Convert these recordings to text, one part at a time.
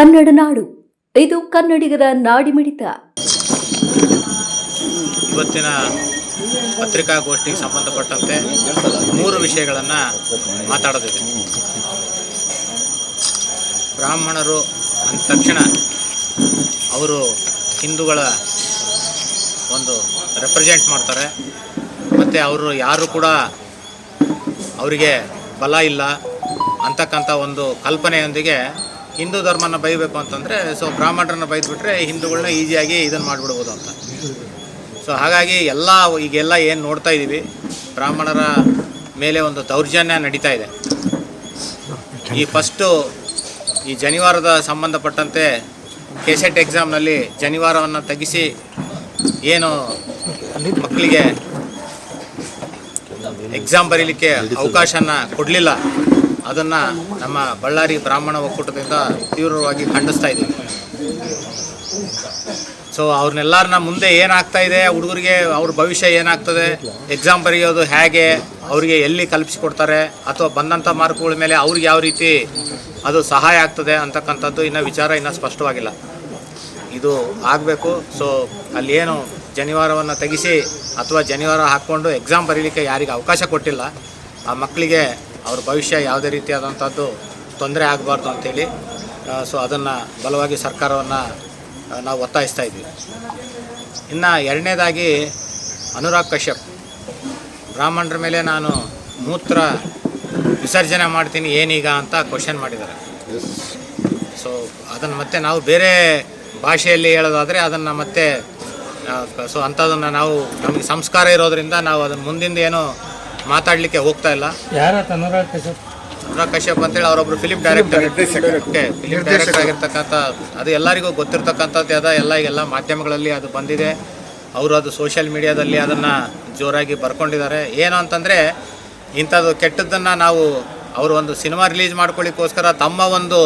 ಕನ್ನಡ ನಾಡು. ಇದು ಕನ್ನಡಿಗರ ನಾಡಿಮಿಡಿತ ಇವತ್ತಿನ ಪತ್ರಿಕಾಗೋಷ್ಠಿಗೆ ಸಂಬಂಧಪಟ್ಟಂತೆ ಮೂರು ವಿಷಯಗಳನ್ನು ಮಾತಾಡೋದಿದೆ. ಬ್ರಾಹ್ಮಣರು ಅಂದ ತಕ್ಷಣ ಅವರು ಹಿಂದೂಗಳ ಒಂದು ರೆಪ್ರೆಸೆಂಟ್ ಮಾಡ್ತಾರೆ. ಮತ್ತು ಅವರು ಯಾರು ಕೂಡ ಅವರಿಗೆ ಬಲ ಇಲ್ಲ ಅಂತಕ್ಕಂಥ ಒಂದು ಕಲ್ಪನೆಯೊಂದಿಗೆ ಹಿಂದೂ ಧರ್ಮನ ಬೈಬೇಕು ಅಂತಂದರೆ ಸೊ ಬ್ರಾಹ್ಮಣರನ್ನ ಬೈದ್ಬಿಟ್ರೆ ಹಿಂದೂಗಳನ್ನ ಈಸಿಯಾಗಿ ಇದನ್ನು ಮಾಡಿಬಿಡ್ಬೋದು ಅಂತ. ಸೊ ಹಾಗಾಗಿ ಎಲ್ಲ, ಈಗೆಲ್ಲ ಏನು ನೋಡ್ತಾ ಇದ್ದೀವಿ ಬ್ರಾಹ್ಮಣರ ಮೇಲೆ ಒಂದು ದೌರ್ಜನ್ಯ ನಡೀತಾ ಇದೆ. ಈ ಫಸ್ಟು ಈ ಜನಿವಾರದ ಸಂಬಂಧಪಟ್ಟಂತೆ ಕೆಸೆಟ್ ಎಕ್ಸಾಮ್ನಲ್ಲಿ ಜನಿವಾರವನ್ನು ತೆಗೆಸಿ ಏನು ಮಕ್ಕಳಿಗೆ ಎಕ್ಸಾಮ್ ಬರೀಲಿಕ್ಕೆ ಅವಕಾಶನ ಕೊಡಲಿಲ್ಲ. ಅದನ್ನು ನಮ್ಮ ಬಳ್ಳಾರಿ ಬ್ರಾಹ್ಮಣ ಒಕ್ಕೂಟದಿಂದ ತೀವ್ರವಾಗಿ ಖಂಡಿಸ್ತಾ ಇದ್ದೀವಿ. ಸೊ ಅವ್ರನ್ನೆಲ್ಲರನ್ನ ಮುಂದೆ ಏನಾಗ್ತಾ ಇದೆ, ಹುಡುಗರಿಗೆ ಅವ್ರ ಭವಿಷ್ಯ ಏನಾಗ್ತದೆ ಎಕ್ಸಾಮ್ ಬರೆಯೋದು ಹೇಗೆ, ಅವರಿಗೆ ಎಲ್ಲಿ ಕಲ್ಪಿಸಿಕೊಡ್ತಾರೆ, ಅಥವಾ ಬಂದಂಥ ಮಾರ್ಕ್ಗಳ ಮೇಲೆ ಅವ್ರಿಗೆ ಯಾವ ರೀತಿ ಅದು ಸಹಾಯ ಆಗ್ತದೆ ಅಂತಕ್ಕಂಥದ್ದು ಇನ್ನೂ ವಿಚಾರ ಇನ್ನೂ ಸ್ಪಷ್ಟವಾಗಿಲ್ಲ. ಇದು ಆಗಬೇಕು. ಸೊ ಏನು ಜನಿವಾರವನ್ನು ತೆಗೆಸಿ ಅಥವಾ ಜನಿವಾರ ಹಾಕ್ಕೊಂಡು ಎಕ್ಸಾಮ್ ಬರೀಲಿಕ್ಕೆ ಯಾರಿಗೆ ಅವಕಾಶ ಕೊಟ್ಟಿಲ್ಲ, ಆ ಮಕ್ಕಳಿಗೆ ಅವ್ರ ಭವಿಷ್ಯ ಯಾವುದೇ ರೀತಿಯಾದಂಥದ್ದು ತೊಂದರೆ ಆಗಬಾರ್ದು ಅಂಥೇಳಿ ಸೊ ಅದನ್ನು ಬಲವಾಗಿ ಸರ್ಕಾರವನ್ನು ನಾವು ಒತ್ತಾಯಿಸ್ತಾ ಇದ್ವಿ ಇನ್ನು ಎರಡನೇದಾಗಿ ಅನುರಾಗ್ ಕಶ್ಯಪ್. ಬ್ರಾಹ್ಮಣರ ಮೇಲೆ ನಾನು ಮೂತ್ರ ವಿಸರ್ಜನೆ ಮಾಡ್ತೀನಿ ಏನೀಗ ಅಂತ ಕ್ವಶನ್ ಮಾಡಿದ್ದಾರೆ. ಸೊ ಅದನ್ನು ಮತ್ತೆ ನಾವು ಬೇರೆ ಭಾಷೆಯಲ್ಲಿ ಹೇಳೋದಾದರೆ ಅದನ್ನು ಮತ್ತೆ ಸೊ ಅಂಥದನ್ನು ನಾವು ನಮಗೆ ಸಂಸ್ಕಾರ ಇರೋದರಿಂದ ನಾವು ಅದನ್ನು ಮುಂದಿಂದ ಏನು ಮಾತಾಡಲಿಕ್ಕೆ ಹೋಗ್ತಾ ಇಲ್ಲ. ಯಾರ ಅನುರಾಗ್ ಕಶ್ಯಪ್? ಅನುರಾಗ್ ಕಶ್ಯಪ್ ಅಂತೇಳಿ ಅವರೊಬ್ರು film director film film director ಆಗಿರ್ತಕ್ಕಂಥ ಅದು ಎಲ್ಲರಿಗೂ ಗೊತ್ತಿರ್ತಕ್ಕಂಥದ್ದು ಅದ ಎಲ್ಲ ಈಗೆಲ್ಲ ಮಾಧ್ಯಮಗಳಲ್ಲಿ ಅದು ಬಂದಿದೆ. ಅವರು ಅದು ಸೋಷಿಯಲ್ ಮೀಡಿಯಾದಲ್ಲಿ ಅದನ್ನು ಜೋರಾಗಿ ಬರ್ಕೊಂಡಿದ್ದಾರೆ. ಏನು ಅಂತಂದರೆ ಇಂಥದ್ದು ಕೆಟ್ಟದ್ದನ್ನು ನಾವು ಅವರು ಒಂದು ಸಿನಿಮಾ ರಿಲೀಸ್ ಮಾಡ್ಕೊಳ್ಳಿಕ್ಕೋಸ್ಕರ ತಮ್ಮ ಒಂದು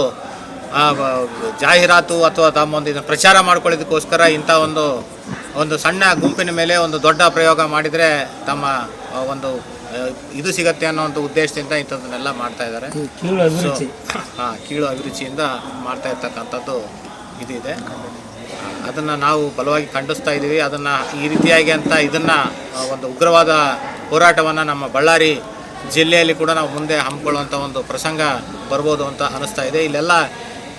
ಜಾಹೀರಾತು ಅಥವಾ ತಮ್ಮ ಒಂದು ಇದನ್ನು ಪ್ರಚಾರ ಮಾಡ್ಕೊಳ್ಳೋದಕ್ಕೋಸ್ಕರ ಇಂಥ ಒಂದು ಒಂದು ಸಣ್ಣ ಗುಂಪಿನ ಮೇಲೆ ಒಂದು ದೊಡ್ಡ ಪ್ರಯೋಗ ಮಾಡಿದರೆ ತಮ್ಮ ಒಂದು ಇದು ಸಿಗತ್ತೆ ಅನ್ನೋ ಒಂದು ಉದ್ದೇಶದಿಂದ ಇಂಥದ್ದನ್ನೆಲ್ಲ ಮಾಡ್ತಾ ಇದ್ದಾರೆ. ಹಾಂ ಕೀಳು ಅಭಿರುಚಿಯಿಂದ ಮಾಡ್ತಾ ಇರ್ತಕ್ಕಂಥದ್ದು ಇದಿದೆ. ಅದನ್ನು ನಾವು ಬಲವಾಗಿ ಖಂಡಿಸ್ತಾ ಇದ್ದೀವಿ. ಅದನ್ನು ಈ ರೀತಿಯಾಗಿ ಅಂತ ಇದನ್ನು ಒಂದು ಉಗ್ರವಾದ ಹೋರಾಟವನ್ನು ನಮ್ಮ ಬಳ್ಳಾರಿ ಜಿಲ್ಲೆಯಲ್ಲಿ ಕೂಡ ನಾವು ಮುಂದೆ ಹಮ್ಮಿಕೊಳ್ಳುವಂಥ ಒಂದು ಪ್ರಸಂಗ ಬರ್ಬೋದು ಅಂತ ಅನಿಸ್ತಾ ಇದೆ. ಇಲ್ಲೆಲ್ಲ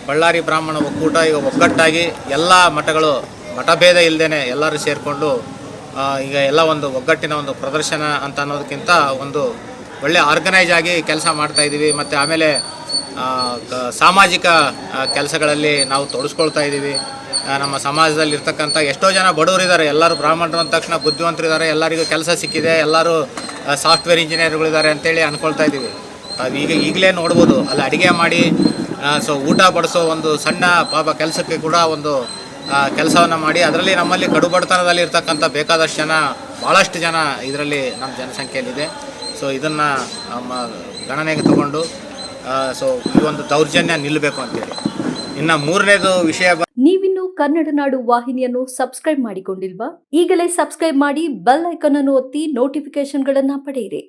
ಬಳ್ಳಾರಿ ಬ್ರಾಹ್ಮಣ ಒಕ್ಕೂಟ ಈಗ ಒಗ್ಗಟ್ಟಾಗಿ ಎಲ್ಲ ಮಠಗಳು ಮಠಭೇದ ಇಲ್ಲದೇ ಎಲ್ಲರೂ ಸೇರಿಕೊಂಡು ಈಗ ಎಲ್ಲ ಒಂದು ಒಗ್ಗಟ್ಟಿನ ಒಂದು ಪ್ರದರ್ಶನ ಅಂತ ಅನ್ನೋದಕ್ಕಿಂತ ಒಂದು ಒಳ್ಳೆ ಆರ್ಗನೈಸ್ ಆಗಿ ಕೆಲಸ ಮಾಡ್ತಾ ಇದ್ದೀವಿ ಮತ್ತು ಆಮೇಲೆ ಸಾಮಾಜಿಕ ಕೆಲಸಗಳಲ್ಲಿ ನಾವು ತೊಡಸ್ಕೊಳ್ತಾ ಇದ್ದೀವಿ ನಮ್ಮ ಸಮಾಜದಲ್ಲಿ ಇರ್ತಕ್ಕಂಥ ಎಷ್ಟೋ ಜನ ಬಡವರಿದ್ದಾರೆ. ಎಲ್ಲರೂ ಬ್ರಾಹ್ಮಣರು ಅಂದ ತಕ್ಷಣ ಬುದ್ಧಿವಂತರಿದ್ದಾರೆ. ಎಲ್ಲರಿಗೂ ಕೆಲಸ ಸಿಕ್ಕಿದೆ. ಎಲ್ಲರೂ ಸಾಫ್ಟ್ವೇರ್ ಇಂಜಿನಿಯರ್ಗಳಿದ್ದಾರೆ ಅಂತೇಳಿ ಅಂದ್ಕೊಳ್ತಾ ಇದ್ದೀವಿ ಅದು ಈಗ ಈಗಲೇ ನೋಡ್ಬೋದು. ಅಲ್ಲಿ ಅಡುಗೆ ಮಾಡಿ ಸೊ ಊಟ ಬಡಿಸೋ ಒಂದು ಸಣ್ಣ ಪಾಪ ಕೆಲಸಕ್ಕೆ ಕೂಡ ಒಂದು ಕೆಲಸವನ್ನು ಮಾಡಿ, ಅದರಲ್ಲಿ ನಮ್ಮಲ್ಲಿ ಕಡು ಬಡತನದಲ್ಲಿ ಇರ್ತಕ್ಕಂಥ ಬೇಕಾದಷ್ಟು ಜನ ಭಾಳಷ್ಟು ಜನ ಇದರಲ್ಲಿ ನಮ್ಮ ಜನಸಂಖ್ಯೆಯಲ್ಲಿದೆ. ಸೊ ಇದನ್ನು ನಮ್ಮ ಗಣನೆಗೆ ತಗೊಂಡು ಸೊ ಈ ಒಂದು ದೌರ್ಜನ್ಯ ನಿಲ್ಲಬೇಕು ಅಂತೇಳಿ. ಇನ್ನು ಮೂರನೇದು ವಿಷಯ ನೀವಿನ್ನು ಕನ್ನಡ ನಾಡು ವಾಹಿನಿಯನ್ನು ಸಬ್ಸ್ಕ್ರೈಬ್ ಮಾಡಿಕೊಂಡಿಲ್ವಾ? ಈಗಲೇ ಸಬ್ಸ್ಕ್ರೈಬ್ ಮಾಡಿ ಬೆಲ್ ಐಕಾನ್ ಅನ್ನು ಒತ್ತಿ ನೋಟಿಫಿಕೇಶನ್ಗಳನ್ನ ಪಡೆಯಿರಿ.